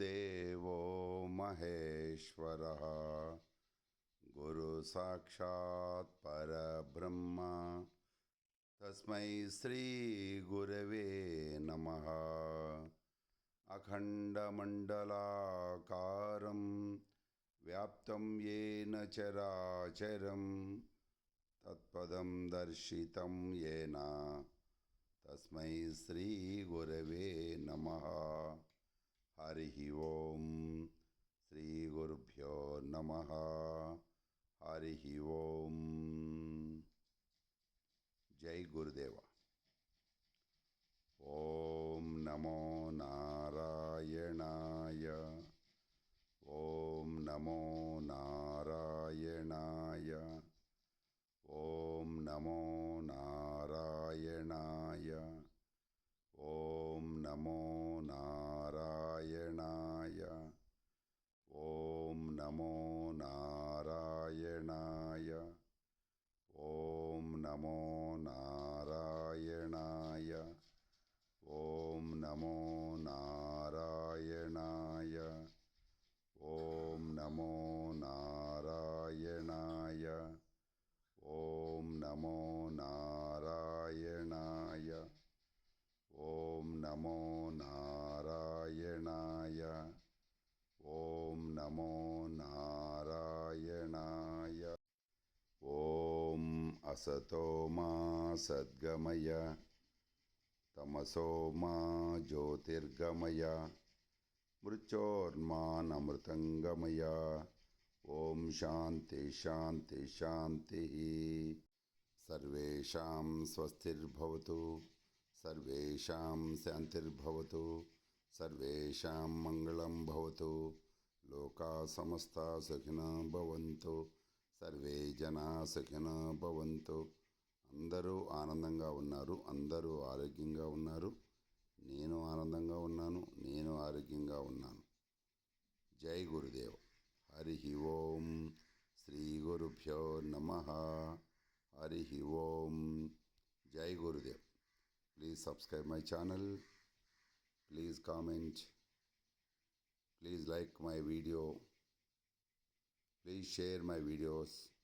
परमेश्वरः गुरुसाक्षात् परब्रह्म। तस्मै श्रीगुरवे नमः। अखण्डमण्डलाकारं व्याप्तं येन चराचरं तत्पदं दर्शितं येन। तस्मै श्रीगुरवे नमः हरिः ॐ श्रीगुरुभ्यो नमः। हरि ॐ जय गुरुदेव। ॐ नमो नारायणाय। ॐ नमो नमो नारायणाय। ॐ नमो नारायणाय। ॐ नमो नारायणाय। ॐ नमो नारायणाय। ॐ नमो नारायणाय। ॐ असतो मा सद्गमय तमसो मा ज्योतिर्गमय मृचोर्मानमृतङ्गमय। ॐ शान्ति शान्ति शान्तिः। सर्वेषां स्वस्तिर्भवतु सर्वेषां शान्तिर्भवतु सर्वेषां मङ्गलं भवतु। लोका समस्ता सुखिनः भवन्तु सर्वे जनाः सखि भवन्तु। అందరూ ఆనందంగా ఉన్నారు అందరూ ఆరోగ్యంగా ఉన్నారు. నేను ఆనందంగా ఉన్నాను నేను ఆరోగ్యంగా ఉన్నాను. జై గురుదేవ్. హరి ఓం శ్రీ గురుభ్యో నమ. హరి ఓం. జై Gurudev. Please subscribe my channel. Please comment. Please like my video. Please share my videos.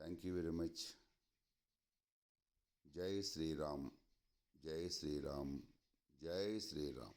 Thank you very much జై శ్రీరామ్ జై శ్రీరామ్ జై శ్రీరామ్